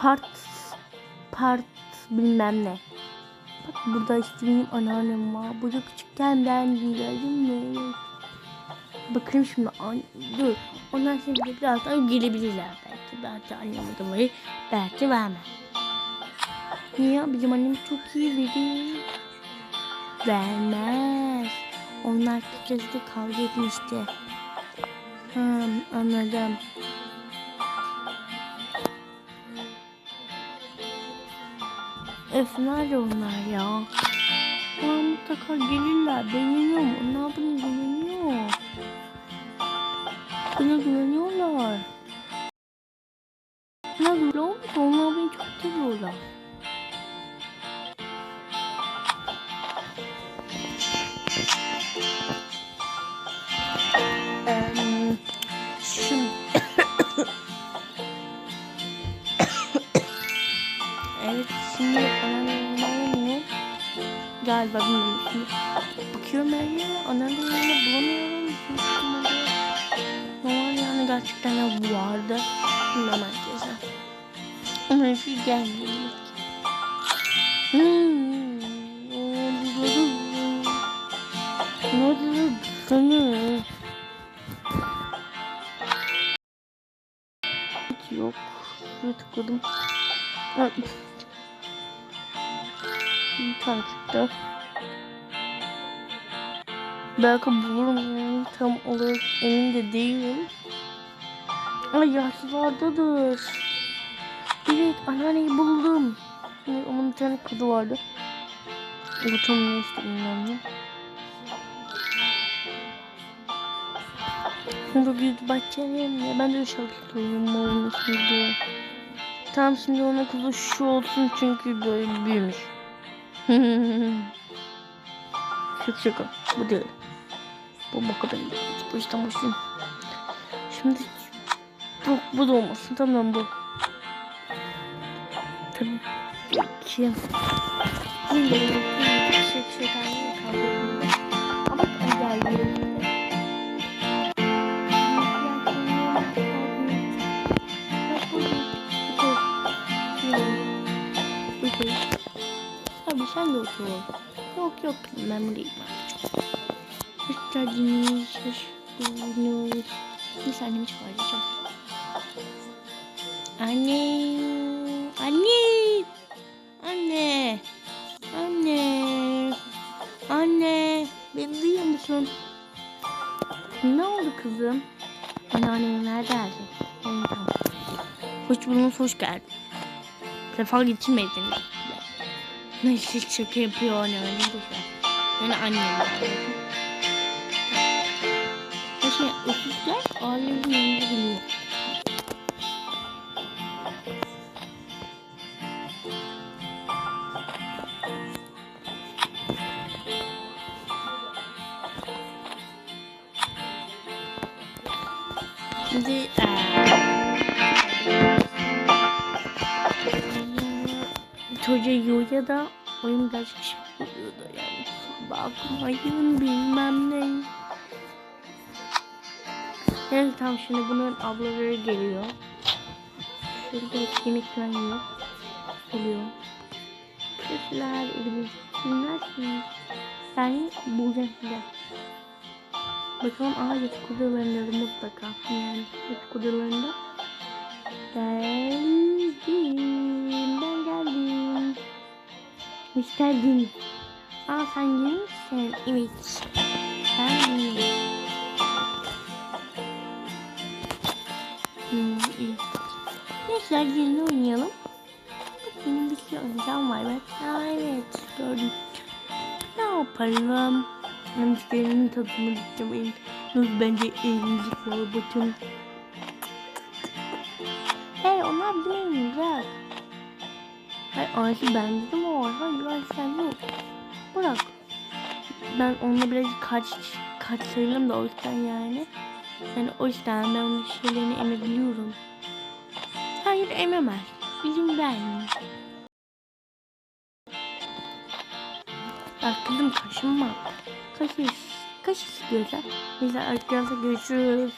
part part bilmem ne. Bak burada işte benim anneannem var. Burada küçükken ben gördüm mü? Bakayım şimdi. Dur. Bir de birazdan gelebilirler belki. Belki anlamadım orayı. Belki vermem. Niye? Bizim annem çok iyi verir. Vermez. Onlar kızla kavga etmişti. Hmm, anladım. Öf nerede onlar ya? Aa, mutlaka gelirler. Ben inanıyorum. Onlar bana güveniyor. Bana güveniyorlar. Galiba bilmiyorum şimdi bakıyorum her yere anneannemle bulamıyorum Şimdi normal yani gerçekten de vardı bilmem herkese ama hiç gelmiyor Hmm. Ne oldu sana? Yok. Şuraya tıkladım. Bir çıktı. Belki bulurum tam olarak emin de değilim. Ay yaşlılardadır. Evet anneanneyi buldum. Onun bir tane kızı vardı. O tam ne işte. Şimdi büyüdü bahçelerim ya. Ben de şarkı söylüyorum oğlum şimdi. Tam şimdi ona kızı şu olsun çünkü böyle büyümüş. Şaka. Bu değil. Bu bakalım. Bu işte başlayayım. Şimdi bu, bu da olmasın. Tamam bu. Tabii ki. Şey şey kaldı. Ama geldi. Otur. Yok yok ben buradayım. Hoş geldiniz. Hoş çağıracağım. Anne. Anne. Anne. Anne. Anne. Beni duyuyor musun? Ne oldu kızım? Anneannem? Evet, tamam. Hoş buldunuz, hoş geldin. Sefa geçirmediniz. Ne şey şaka yapıyor anneannem boşver. Yani annem. Şey öpükler ailemin yanında biliyor. Şimdi eee çocuğa Yuya da oyun birazcık şey oluyordu yani. Bakmayın bilmem ne. Evet tam şimdi bunun ablaları geliyor. Şurada yemek falan yiyor. Geliyor. Elimiz dinlersiniz. Ben bulacağım size. Bakalım aha yatak odalarında da mutlaka. Yani yatak odalarında. Geldim. Hoş geldin. Aa sen misin? Evet. Ben yeni. Hmm. Neyse gelin oynayalım. Benim bir şey oyuncağım var. Aa evet gördüm. Ne yapalım? Hamsterinin tadını bitirmeyin. Nasıl bence kola bakın. Hey onlar bizim evimiz Hayır Ayşe bende de var. Hayır Ayşe sen yok. Bırak. Ben onunla biraz kaç kaç sayılım da o yüzden yani. Yani o yüzden ben onun şeylerini emebiliyorum. Hayır ememez. Bizim ben. Bak kızım kaşınma. Kaşış. Kaşış gözler. Neyse arkadaşlar görüşürüz.